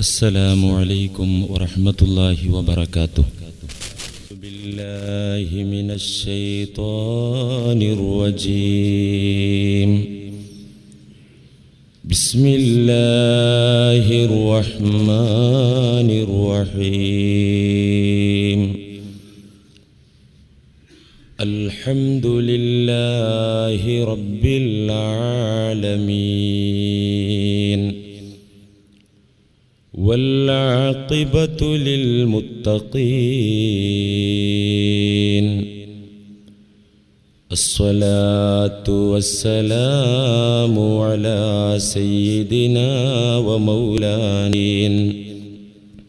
السلام عليكم ورحمة الله وبركاته. بالله من الشيطان الرجيم. بسم الله الرحمن الرحيم. الحمد لله رب العالمين. والعاقبة للمتقين. الصلاة والسلام على سيدنا ومولانا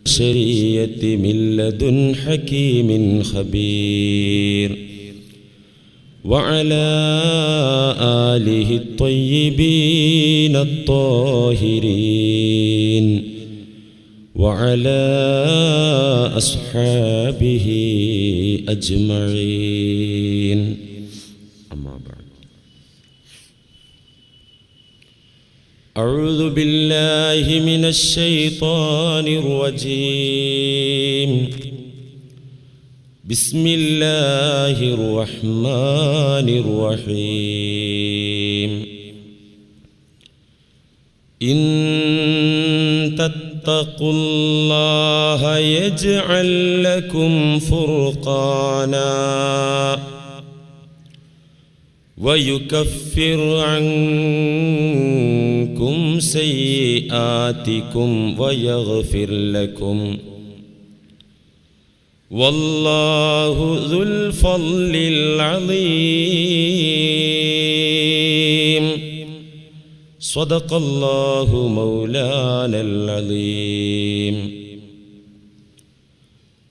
شرية من لدن حكيم خبير. وعلى آله الطيبين الطاهرين. وعلى أصحابه أجمعين. أما بعد. أعوذ بالله من الشيطان الرجيم. بسم الله الرحمن الرحيم. تتقوا الله يجعل لكم فرقانا ويكفر عنكم سيئاتكم ويغفر لكم والله ذو الفضل العظيم. صدق الله مولانا العظيم.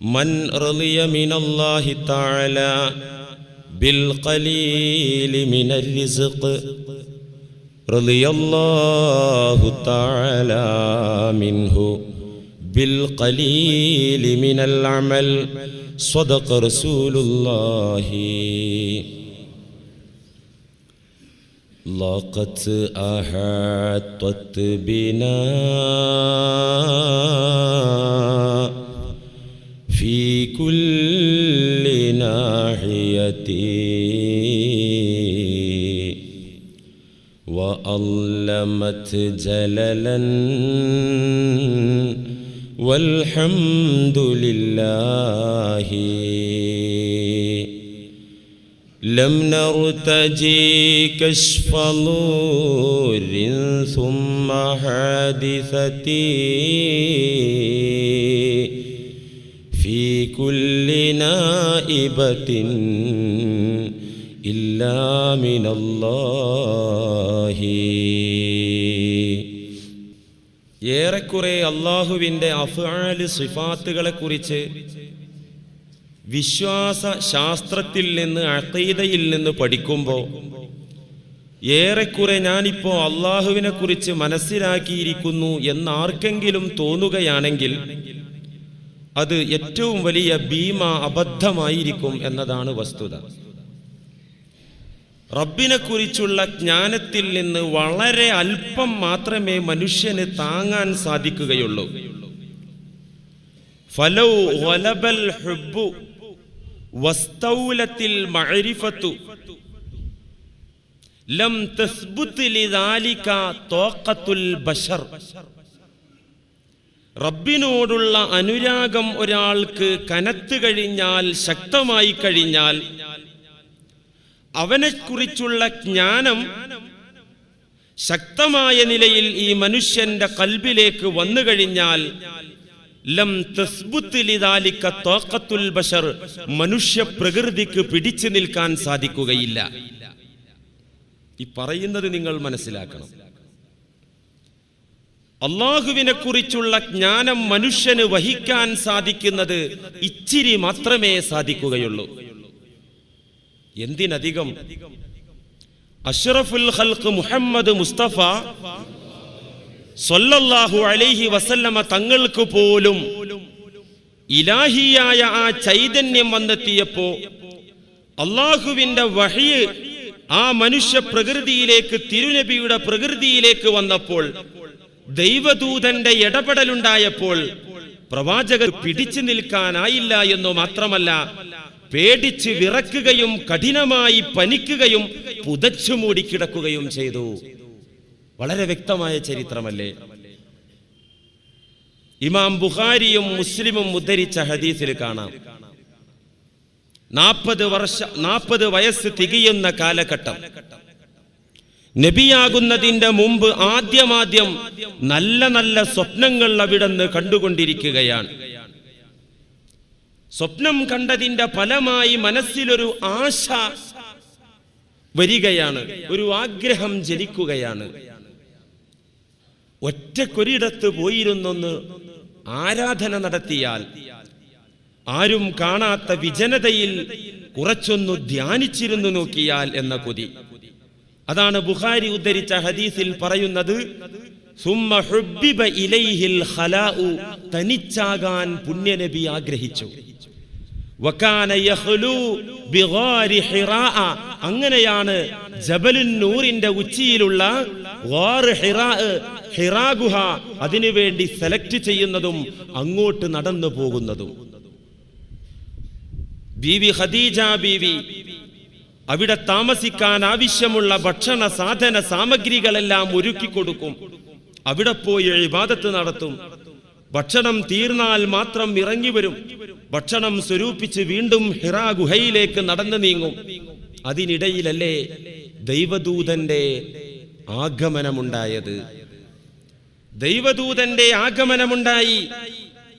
من رضي من الله تعالى بالقليل من الرزق رضي الله تعالى منه بالقليل من العمل صدق رسول الله. لقد أحاطت بنا في كل ناحية. وأظلمت جللا والحمد لله. لم نرتجي كشف نور ثم حادثتي في كل نائبة إلا من الله ഏറെക്കുറെ അള്ളാഹുവിൻ്റെ അഫാല് സിഫാത്തുകളെ കുറിച്ച് വിശ്വാസ ശാസ്ത്രത്തിൽ നിന്ന് അക്കീതയിൽ നിന്ന് പഠിക്കുമ്പോൾ ഏറെക്കുറെ ഞാനിപ്പോൾ അള്ളാഹുവിനെ കുറിച്ച് മനസ്സിലാക്കിയിരിക്കുന്നു എന്നാർക്കെങ്കിലും തോന്നുകയാണെങ്കിൽ അത് ഏറ്റവും വലിയ ഭീമ അബദ്ധമായിരിക്കും എന്നതാണ് വസ്തുത. റബ്ബിനെ കുറിച്ചുള്ള ജ്ഞാനത്തിൽ നിന്ന് വളരെ അല്പം മാത്രമേ മനുഷ്യന് താങ്ങാൻ സാധിക്കുകയുള്ളൂ. ഫലൗ വസ്തൗലത്തിൽ മഅരിഫത്തു. ലം തസ്ബുത്ത് ലിദാലിക റബ്ബിനോടുള്ള അനുരാഗം ഒരാൾക്ക് കനത്തു കഴിഞ്ഞാൽ ശക്തമായി കഴിഞ്ഞാൽ അവനെക്കുറിച്ചുള്ള ജ്ഞാനം ശക്തമായ നിലയിൽ ഈ മനുഷ്യന്റെ കൽബിലേക്ക് വന്നു കഴിഞ്ഞാൽ ലം മനുഷ്യ പ്രകൃതിക്ക് പിടിച്ചു നിൽക്കാൻ സാധിക്കുകയില്ല. ഈ പറയുന്നത് നിങ്ങൾ മനസ്സിലാക്കണം. അള്ളാഹുവിനെ കുറിച്ചുള്ള ജ്ഞാനം മനുഷ്യന് വഹിക്കാൻ സാധിക്കുന്നത് ഇച്ചിരി മാത്രമേ സാധിക്കുകയുള്ളൂ. എന്തിനധികം? അഷ്റഫുൽ മുഹമ്മദ് മുസ്തഫ സൊല്ലല്ലാഹു അലൈഹി വസല്ലമ തങ്ങൾക്ക് പോലും ഇലാഹിയായ ആ ചൈതന്യം വന്നെത്തിയപ്പോ അള്ളാഹുവിന്റെ വഹിയ് ആ മനുഷ്യ പ്രകൃതിയിലേക്ക് തിരുനബിയുടെ പ്രകൃതിയിലേക്ക് വന്നപ്പോൾ ദൈവദൂതന്റെ ഇടപെടലുണ്ടായപ്പോൾ പ്രവാചകർ പിടിച്ചു നിൽക്കാനായില്ല എന്നു മാത്രമല്ല പേടിച്ച് വിറക്കുകയും കഠിനമായി പനിക്കുകയും പുതച്ചു മൂടിക്കിടക്കുകയും ചെയ്തു. വളരെ വ്യക്തമായ ചരിത്രമല്ലേ? ഇമാം ബുഖാരിയും മുസ്ലിമും ഉദ്ധരിച്ച ഹദീസിൽ കാണാം. നാൽപ്പത് വർഷ നാൽപ്പത് വയസ്സ് തികയുന്ന കാലഘട്ടം. നബിയാകുന്നതിന്റെ മുമ്പ് ആദ്യമാദ്യം നല്ല നല്ല സ്വപ്നങ്ങൾ അവിടുന്ന് കണ്ടുകൊണ്ടിരിക്കുകയാണ്. സ്വപ്നം കണ്ടതിന്റെ ഫലമായി മനസ്സിലൊരു ആശ വരികയാണ് ഒരു ആഗ്രഹം ജനിക്കുകയാണ്. ഒറ്റക്കൊരിടത്ത് പോയിരുന്നൊന്ന് ആരാധന നടത്തിയാൽ ആരും കാണാത്ത വിജനതയിൽ കുറച്ചൊന്നു ധ്യാനിച്ചിരുന്നു നോക്കിയാൽ എന്ന കൊതി. അതാണ് ബുഹാരി ഉദ്ധരിച്ച ഹദീസിൽ പറയുന്നത് തനിച്ചാകാൻ പുണ്യനബി ആഗ്രഹിച്ചു. അങ്ങനെയാണ് ജബലുന്നൂറിന്റെ ഉച്ചിയിലുള്ള ഗാർ ഹിറാ ഹിറാ ഗുഹ അതിനുവേണ്ടി സെലക്ട് ചെയ്യുന്നതും അങ്ങോട്ട് നടന്നു പോകുന്നതും. ബീവി ഖദീജ ബീവി അവിടെ താമസിക്കാൻ ആവശ്യമുള്ള ഭക്ഷണ സാധന സാമഗ്രികളെല്ലാം ഒരുക്കി കൊടുക്കും. അവിടെ പോയി ഇബാദത്ത് നടത്തും. ഭക്ഷണം തീർന്നാൽ മാത്രം ഇറങ്ങി വരും. ഭക്ഷണം സ്വരൂപിച്ച് വീണ്ടും ഹിറാ ഗുഹയിലേക്ക് നടന്നു നീങ്ങും. അതിനിടയിലല്ലേ ദൈവദൂതന്റെ ആഗമനമുണ്ടായത്. ദൈവദൂതന്റെ ആഗമനമുണ്ടായി.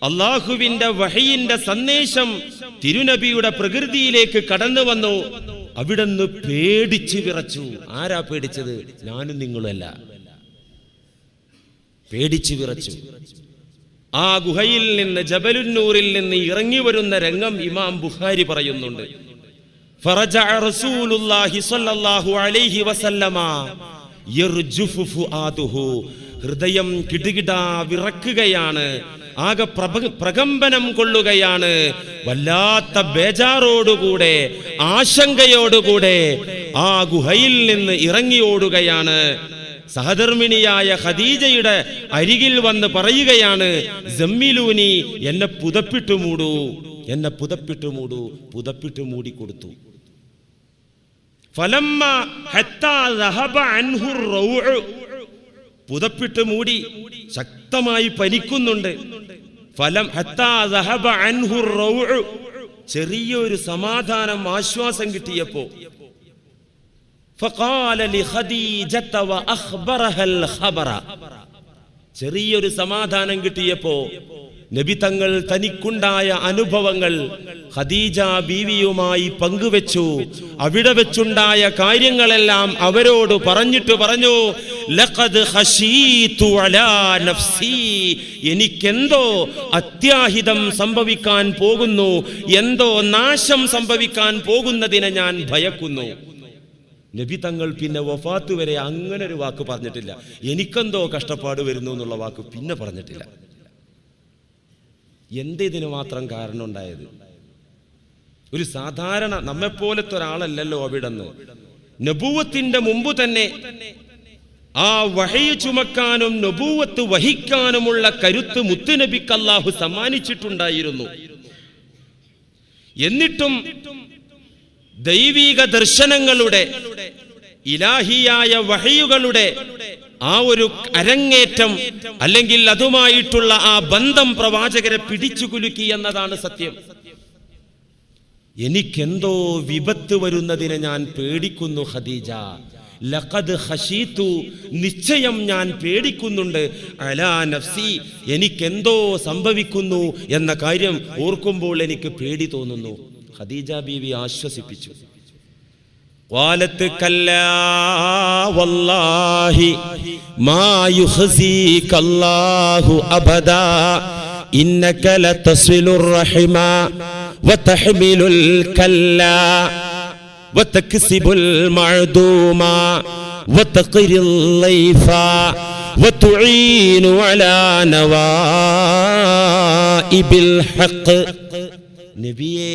അള്ളാഹുവിന്റെ വഹയിന്റെ സന്ദേശം തിരുനബിയുടെ പ്രകൃതിയിലേക്ക് കടന്നു വന്നു. അവിടുന്ന് പേടിച്ചു വിറച്ചു. ആരാ പേടിച്ചത്? ഞാനും നിങ്ങളുമല്ല. പേടിച്ചു വിറച്ചു. ആ ഗുഹയിൽ നിന്ന് ജബലുന്നൂരിൽ നിന്ന് ഇറങ്ങി വരുന്ന രംഗം ഇമാം ബുഖാരി പറയുന്നുണ്ട്. ഫറജ സ്വല്ലല്ലാഹു അലൈഹി വസല്ലമ ഹൃദയം കിടുകിടാ വിറക്കുകയാണ്. ആകെ പ്രകമ്പനം കൊള്ളുകയാണ്. വല്ലാത്ത ബേജാറോടുകൂടെ ആശങ്കയോടുകൂടെ ആ ഗുഹയിൽ നിന്ന് ഇറങ്ങി ഓടുകയാണ്. സഹധർമ്മിണിയായ ഖദീജയുടെ അരികിൽ വന്ന് പറയുകയാണ് ജമ്മിലൂനി എന്നെ പുതപ്പിട്ടു മൂടൂ എന്നെ പുതപ്പിട്ടു മൂടൂ പുതപ്പിട്ടു മൂടിക്കൊടുത്തു പുതപ്പിട്ട് മൂടി ശക്തമായി പനിക്കുന്നുണ്ട്. ഫലം ചെറിയൊരു സമാധാനം ആശ്വാസം കിട്ടിയപ്പോ. ചെറിയൊരു സമാധാനം കിട്ടിയപ്പോ നബി തങ്ങൾ തനിക്കുണ്ടായ അനുഭവങ്ങൾ ഖദീജ ബീവിയുമായി പങ്കുവെച്ചു. അവിടെ വെച്ചുണ്ടായ കാര്യങ്ങളെല്ലാം അവരോട് പറഞ്ഞിട്ട് പറഞ്ഞു എനിക്കെന്തോ അത്യാഹിതം സംഭവിക്കാൻ പോകുന്നു. എന്തോ നാശം സംഭവിക്കാൻ പോകുന്നതിനെ ഞാൻ ഭയക്കുന്നു. നബി തങ്ങൾ പിന്നെ വഫാത്ത് വരെ അങ്ങനെ ഒരു വാക്ക് പറഞ്ഞിട്ടില്ല. എനിക്കെന്തോ കഷ്ടപ്പാട് വരുന്നു എന്നുള്ള വാക്ക് പിന്നെ പറഞ്ഞിട്ടില്ല. എന്തിനു മാത്രം കാരണമുണ്ടായത്? ഒരു സാധാരണ നമ്മെപ്പോലത്തെ ഒരാളല്ലല്ലോ അവിടെന്ന്. നബൂവത്തിന്റെ മുമ്പ് തന്നെ ആ വഹയ ചുമക്കാനും നബൂവത്ത് വഹിക്കാനുമുള്ള കരുത്ത് മുത്തുനബിക്ക് അല്ലാഹു സമ്മാനിച്ചിട്ടുണ്ടായിരുന്നു. എന്നിട്ടും ദൈവീക ദർശനങ്ങളുടെ ഇലാഹിയായ വഹയുകളുടെ ആ ഒരു അരങ്ങേറ്റം അല്ലെങ്കിൽ അതുമായിട്ടുള്ള ആ ബന്ധം പ്രവാചകരെ പിടിച്ചു കുലുക്കി എന്നതാണ് സത്യം. എനിക്കെന്തോ വിപത്ത് വരുന്നതിനെ ഞാൻ പേടിക്കുന്നു ഖദീജ. ലഖദ് ഹഷീത്തു നിശ്ചയം ഞാൻ പേടിക്കുന്നുണ്ട്. അലാ നഫ്സി എനിക്കെന്തോ സംഭവിക്കുന്നു എന്ന കാര്യം ഓർക്കുമ്പോൾ എനിക്ക് പേടി തോന്നുന്നു. ഖദീജ ബീവി ആശ്വസിപ്പിച്ചു. വാലത്ത് കല്ലാ വല്ലാഹി ما يخزيك الله أبدا إنك لتصل الرحم وتحمل الكلا وتكسب المعدوم وتقر الضيف وتعين على نوائب الحق നബിയെ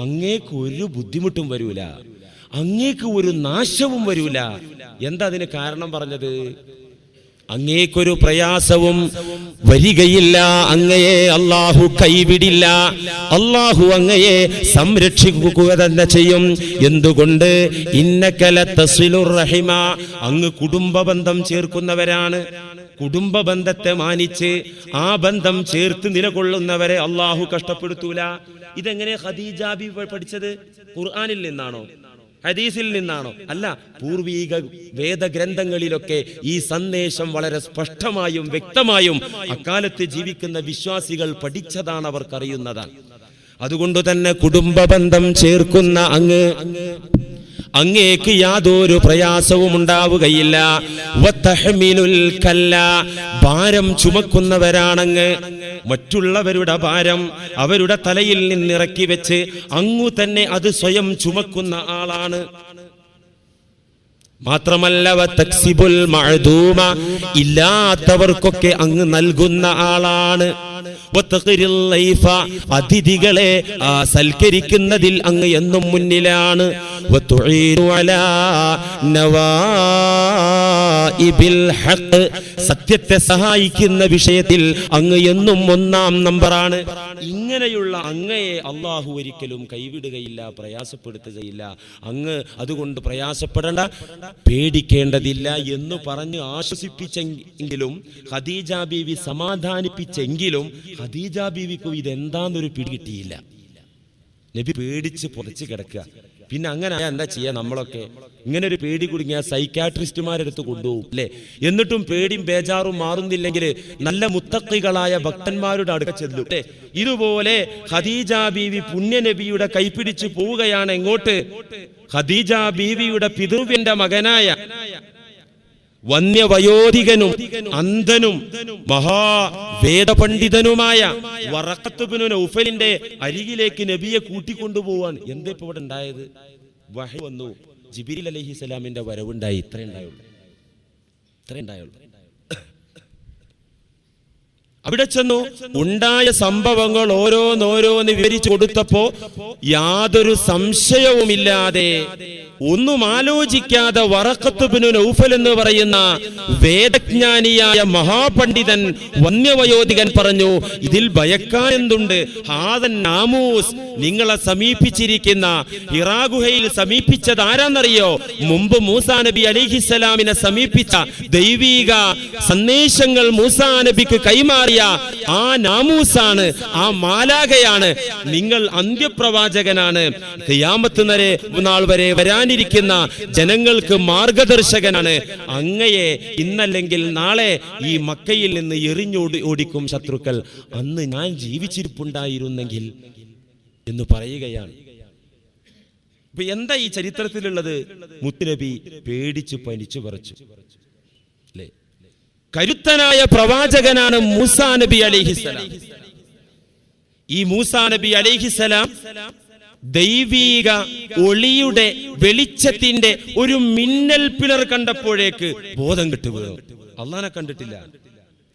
അങ്ങേക്ക് ഒരു ബുദ്ധിമുട്ടും വരൂല അങ്ങേക്ക് ഒരു നാശവും വരൂല എന്താ അതിന് കാരണം പറഞ്ഞത് അങ്ങേക്കൊരു പ്രയാസവും വരികയില്ല അങ്ങയെ അള്ളാഹു കൈവിടില്ല. അള്ളാഹു അങ്ങയെ സംരക്ഷിക്കുക തന്നെ ചെയ്യും. എന്തുകൊണ്ട്? ഇന്നക്കല തസ്വിലുർ റഹിമ. അങ്ങ് കുടുംബ ബന്ധം ചേർക്കുന്നവരാണ്. കുടുംബ ബന്ധത്തെ മാനിച്ച് ആ ബന്ധം ചേർത്ത് നിലകൊള്ളുന്നവരെ അള്ളാഹു കഷ്ടപ്പെടുത്തൂല. ഇതെങ്ങനെ ഖദീജ ബി പഠിച്ചത്? ഖുർആാനിൽ നിന്നാണോ? ഹദീസിൽ നിന്നാണോ? അല്ല പൂർവീക വേദഗ്രന്ഥങ്ങളിലൊക്കെ ഈ സന്ദേശം വളരെ സ്പഷ്ടമായും വ്യക്തമായും അക്കാലത്ത് ജീവിക്കുന്ന വിശ്വാസികൾ പഠിച്ചതാണ് അവർക്കറിയുന്നതാണ്. അതുകൊണ്ട് തന്നെ കുടുംബ ബന്ധം ചേർക്കുന്ന അങ്ങ് അങ്ങേക്ക് യാതൊരു പ്രയാസവും ഉണ്ടാവുകയില്ല. ഭാരം ചുമക്കുന്നവരാണങ്ങ് മറ്റുള്ളവരുടെ ഭാരം അവരുടെ തലയിൽ നിന്നിറക്കി വെച്ച് അങ്ങു തന്നെ അത് സ്വയം ചുമക്കുന്ന ആളാണ്. മാത്രമല്ല ഇല്ലാത്തവർക്കൊക്കെ അങ്ങ് നൽകുന്ന ആളാണ്. അതിഥികളെ ആ സൽക്കരിക്കുന്നതിൽ അങ്ങ് എന്നും മുന്നിലാണ്. സത്യത്തെ സഹായിക്കുന്ന വിഷയത്തിൽ അങ്ങ് എന്നും ഒന്നാം നമ്പറാണ്. ഇങ്ങനെയുള്ള അങ്ങയെ അള്ളാഹു ഒരിക്കലും കൈവിടുകയില്ല പ്രയാസപ്പെടുത്തുകയില്ല. അങ്ങ് അതുകൊണ്ട് പ്രയാസപ്പെടേണ്ട പേടിക്കേണ്ടതില്ല എന്ന് പറഞ്ഞ് ആശ്വസിപ്പിച്ചെങ്കിലും ഖദീജ ബീവി സമാധാനിപ്പിച്ചെങ്കിലും ഖദീജ ബീവിക്കും ഇതെന്താന്നൊരു പിടികിട്ടിയില്ല നബി പേടിച്ച് പുറച്ച് കിടക്കുക. പിന്നെ അങ്ങനെ എന്താ ചെയ്യാ നമ്മളൊക്കെ? ഇങ്ങനെ ഒരു പേടി കുടുങ്ങിയ സൈക്കാട്രിസ്റ്റുമാരെടുത്ത് കൊണ്ടുപോകും അല്ലേ? എന്നിട്ടും പേടിയും ബേജാറും മാറുന്നില്ലെങ്കിൽ നല്ല മുത്തക്കികളായ ഭക്തന്മാരുടെ അടുക്ക ചെല്ലു അല്ലേ? ഇതുപോലെ ഖദീജ ബീവി പുണ്യനബിയുടെ കൈപിടിച്ച് പോവുകയാണ് എങ്ങോട്ട്? ഖദീജ ബീവിയുടെ പിതൃവിന്റെ മകനായ വന്യവയോധികനും അന്ധനും മഹാവേദപണ്ഡിതനുമായ വറക്കത്തുബിനു നൗഫലിന്റെ അരികിലേക്ക് നബിയെ കൂട്ടിക്കൊണ്ടുപോവാൻ എന്താ ഇപ്പൊ ഇവിടെ ഉണ്ടായത്? വഹി വന്നു. ജിബിരിൽ അലഹി സ്വലാമിന്റെ വരവുണ്ടായി. ഇത്ര ഉണ്ടായുള്ളൂ. ഇത്ര ഉണ്ടായുള്ളൂ. അവിടെ ചെന്നു. ഉണ്ടായ സംഭവങ്ങൾ ഓരോന്നോരോന്ന് വിവരിച്ചു കൊടുത്തപ്പോ യാതൊരു സംശയവുമില്ലാതെ ഒന്നും ആലോചിക്കാതെ വറക്കത്തുബിനു നൗഫൽ എന്ന് പറയുന്ന വേദജ്ഞാനിയായ മഹാപണ്ഡിതൻ വന്യവയോധികൻ പറഞ്ഞു ഇതിൽ ഭയക്കാൻ എന്തുണ്ട്? ഹാദൻ നാമൂസ് നിങ്ങളെ സമീപിച്ചിരിക്കുന്ന ഇറാഗുഹയിൽ സമീപിച്ചത് ആരാന്നറിയോ? മുമ്പ് മൂസാ നബി അലിഹിസലാമിനെ സമീപിച്ച ദൈവീക സന്ദേശങ്ങൾ മൂസാ നബിക്ക് കൈമാറിയ ആ നാമൂസാണ് ആ മാലാകയാണ് നിങ്ങൾ അന്ത്യപ്രവാചകനാണ്. ഖിയാമത്ത് വരെ നാൾ വരെ വരാനിരിക്കുന്ന ജനങ്ങൾക്ക് മാർഗദർശകനാണ്. അങ്ങയെ ഇന്നല്ലെങ്കിൽ നാളെ ഈ മക്കയിൽ നിന്ന് എറിഞ്ഞോടി ഓടിക്കും ശത്രുക്കൾ. അന്ന് ഞാൻ ജീവിച്ചിരിപ്പുണ്ടായിരുന്നെങ്കിൽ എന്ന് പറയുകയാണ്. ഇപ്പൊ എന്താ ഈ ചരിത്രത്തിലുള്ളത്? മുത്തുനബി പേടിച്ചു പനിച്ചു പറിച്ചു കരുത്തനായ പ്രവാചകനാണ് മൂസാ നബി അലിഹിസലാം ഈ മൂസാ നബി അലിഹിസലാം ദൈവീക ഒളിയുടെ വെളിച്ചത്തിന്റെ ഒരു മിന്നൽ പിളർ കണ്ടപ്പോഴേക്ക് ബോധം കിട്ടുകയോ അള്ളാനെ കണ്ടിട്ടില്ല.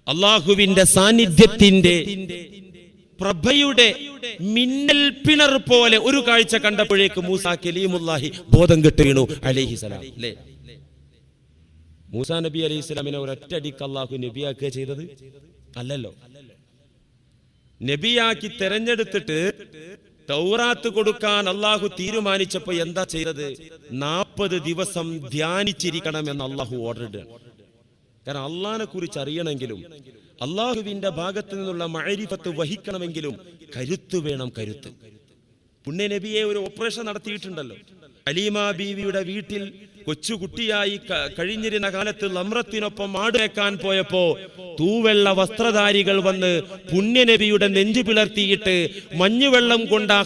അള്ളാഹുവിന്റെ സാന്നിധ്യത്തിന്റെ പ്രഭയുടെ മിന്നൽ പിണർ പോലെ ഒരു കാഴ്ച കണ്ടപ്പോഴേക്ക് മൂസ കലീമുല്ലാഹി ബോധം കെട്ട് വീണു അലൈഹിസലാം അല്ലേ? മൂസാ നബി അലൈഹി സ്വലാമിനെ ഒരൊറ്റടിക്ക് അള്ളാഹു നബിയാക്കുക ചെയ്തത്? അല്ലല്ലോ. നബിയാക്കി തെരഞ്ഞെടുത്തിട്ട് തൗറാത്ത് കൊടുക്കാൻ അള്ളാഹു തീരുമാനിച്ചപ്പോ എന്താ ചെയ്തത്? നാൽപ്പത് ദിവസം ധ്യാനിച്ചിരിക്കണം എന്ന് അള്ളാഹു ഓർഡർ കാരണം അള്ളാഹിനെ കുറിച്ച് അറിയണമെങ്കിലും അള്ളാഹുവിന്റെ ഭാഗത്ത് നിന്നുള്ള മഴരിഫത്ത് വഹിക്കണമെങ്കിലും കരുത്ത് വേണം കരുത്ത്. പുണ്യ നബിയെ ഒരു ഓപ്പറേഷൻ നടത്തിയിട്ടുണ്ടല്ലോ. അലീമ ബീവിയുടെ വീട്ടിൽ കൊച്ചുകുട്ടിയായി കഴിഞ്ഞിരുന്ന കാലത്ത് ലമ്രത്തിനൊപ്പം ആടുവെക്കാൻ പോയപ്പോ തൂവെള്ള വസ്ത്രധാരികൾ വന്ന് പുണ്യനബിയുടെ നെഞ്ചു പിളർത്തിയിട്ട് മഞ്ഞുവെള്ളം കൊണ്ട് ആ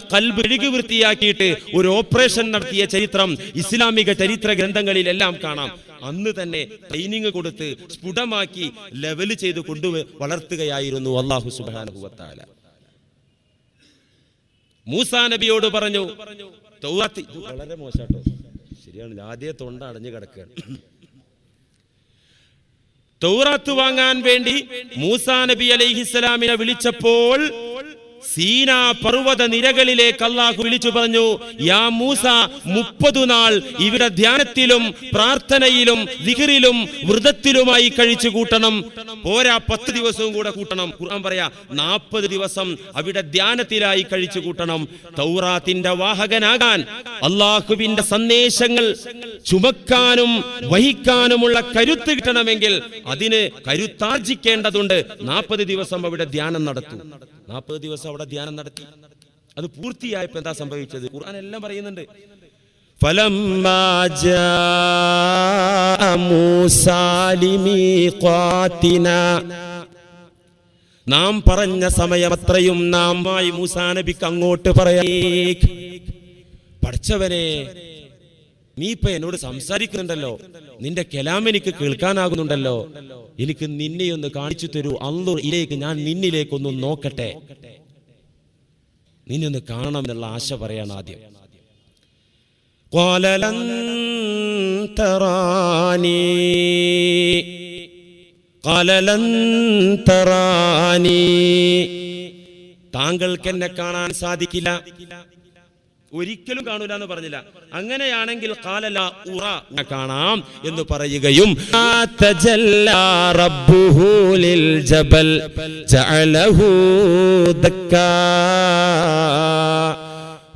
വൃത്തിയാക്കിയിട്ട് ഒരു ഓപ്പറേഷൻ നടത്തിയ ചരിത്രം ഇസ്ലാമിക ചരിത്ര ഗ്രന്ഥങ്ങളിലെല്ലാം കാണാം. അന്ന് തന്നെ ട്രെയിനിങ് കൊടുത്ത് സ്ഫുടമാക്കി ലെവൽ ചെയ്ത് കൊണ്ടു വളർത്തുകയായിരുന്നു അള്ളാഹു സുബാനുഭവത്താല മൂസാ നബിയോട് പറഞ്ഞു വളരെ മോശാട്ടോ. ശരിയാണ്. ആദ്യ തൊണ്ട അടഞ്ഞു കിടക്കുകയാണ്. തൗറാത്ത് വാങ്ങാൻ വേണ്ടി മൂസാ നബി അലൈഹിസ്സലാമിനെ വിളിച്ചപ്പോൾ സീനാ പർവത നിരകളിലേക്ക് അള്ളാഹു വിളിച്ചു പറഞ്ഞു യാ മൂസ മുപ്പതു നാൾ ഇവിടെ ധ്യാനത്തിലും പ്രാർത്ഥനയിലും ദിഹറിലും വ്രതത്തിലുമായി കഴിച്ചു കൂട്ടണം. പോരാ പത്ത് ദിവസവും കൂടെ കൂട്ടണം. ഖുർആൻ പറയാ നാൽപ്പത് ദിവസം അവിടെ ധ്യാനത്തിലായി കഴിച്ചു കൂട്ടണം. തൗറാത്തിന്റെ വാഹകനാകാൻ അള്ളാഹുവിന്റെ സന്ദേശങ്ങൾ ചുമക്കാനും വഹിക്കാനുമുള്ള കരുത്ത് കിട്ടണമെങ്കിൽ അതിന് കരുത്താർജിക്കേണ്ടതുണ്ട്. നാൽപ്പത് ദിവസം അവിടെ ധ്യാനം നടത്തും. നാൽപ്പത് ദിവസം അവിടെ ധ്യാനം നടത്തി അത് പൂർത്തിയായപ്പോ എന്താ സംഭവിച്ചത് ഖുർആൻ എല്ലാം പറയുന്നുണ്ട് فلما جاء موسى لميقاتنا നാം പറഞ്ഞ സമയമത്രയും നാം മായി മൂസാ നബിക്ക് അങ്ങോട്ട് പറയാ പഠിച്ചവനെ നീ ഇപ്പൊ എന്നോട് സംസാരിക്കുന്നുണ്ടല്ലോ. നിന്റെ കലാം എനിക്ക് കേൾക്കാനാകുന്നുണ്ടല്ലോ. എനിക്ക് നിന്നെ ഒന്ന് കാണിച്ചു തരൂ. അള്ളൂർ ഇലേക്ക് ഞാൻ നിന്നിലേക്കൊന്ന് നോക്കട്ടെ. നിന്നെ ഒന്ന് കാണണം എന്നുള്ള ആശ പറയാണ് ആദ്യം. താങ്കൾക്ക് എന്നെ കാണാൻ സാധിക്കില്ല. ഒരിക്കലും കാണൂല എന്ന് പറഞ്ഞില്ല അങ്ങനെയാണെങ്കിൽ കാലല ഉറ ഞാൻ കാണാം എന്ന് പറയുകയും ആ തജല്ലാ റബ്ബുഹു ലിൽ ജബൽ ജഅലഹു ദക്കാ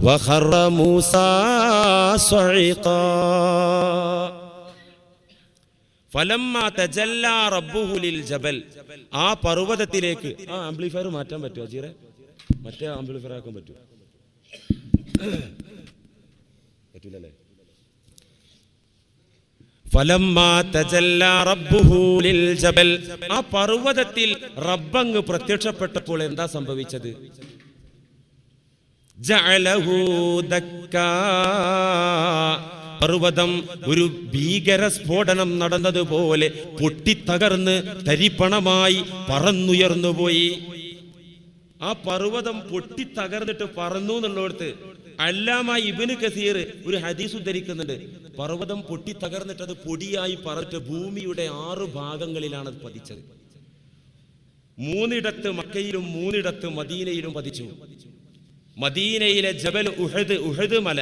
وخر موسى صعقا ഫലമ്മ തജല്ലാ റബ്ബുഹു ലിൽ ജബൽ ആ പർവ്വതത്തിലേക്ക് ആ ആംപ്ലിഫയർ മാറ്റാൻ പറ്റുമോ ചീറെ മറ്റേ ആംപ്ലിഫയർ ആക്കാൻ പറ്റുമോ പറ്റൂലല്ലേ? ആ പർവതത്തിൽ റബ്ബങ്ങ് പ്രത്യക്ഷപ്പെട്ടപ്പോൾ എന്താ സംഭവിച്ചത്? പർവതം ഒരു ഭീകര സ്ഫോടനം നടന്നതുപോലെ പൊട്ടിത്തകർന്ന് തരിപ്പണമായി പറന്നുയർന്നുപോയി. ആ പർവതം പൊട്ടിത്തകർന്നിട്ട് പറന്നു എന്നുള്ളിടത്ത് അല്ലാമ ഇബിന് കസീർ ഒരു ഹദീസ് ഉദ്ധരിക്കുന്നുണ്ട്. പർവതം പൊട്ടി തകർന്നിട്ട് അത് പൊടിയായി പറഞ്ഞിട്ട് ഭൂമിയുടെ ആറ് ഭാഗങ്ങളിലാണ് അത് പതിച്ചത്. മൂന്നിടത്ത് മക്കയിലും മൂന്നിടത്ത് മദീനയിലും പതിച്ചു. മദീനയിലെ ജബൽ ഉഹദ് ഉഹദ് മല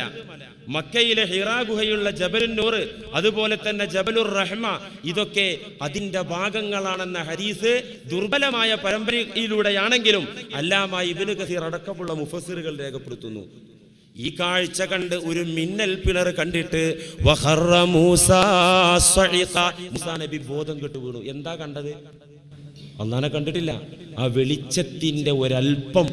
മക്കയിലെ ഹിറാ ഗുഹയുള്ള ജബലുൻ നൂർ അതുപോലെ തന്നെ ജബലുർ റഹ്മ ഇതൊക്കെ അതിന്റെ ഭാഗങ്ങളാണെന്ന ഹരീസ് ദുർബലമായ പരമ്പരയിലൂടെയാണെങ്കിലും അല്ലാമായി ഇബിന് കസീർ അടക്കമുള്ള മുഫസിറുകൾ രേഖപ്പെടുത്തുന്നു. ഈ കാഴ്ച കണ്ട് ഒരു മിന്നൽ പിളർ കണ്ടിട്ട് നബി ബോധം കെട്ടു വീണു. എന്താ കണ്ടത്? അന്നാനെ കണ്ടിട്ടില്ല. ആ വെളിച്ചത്തിന്റെ ഒരൽപ്പം.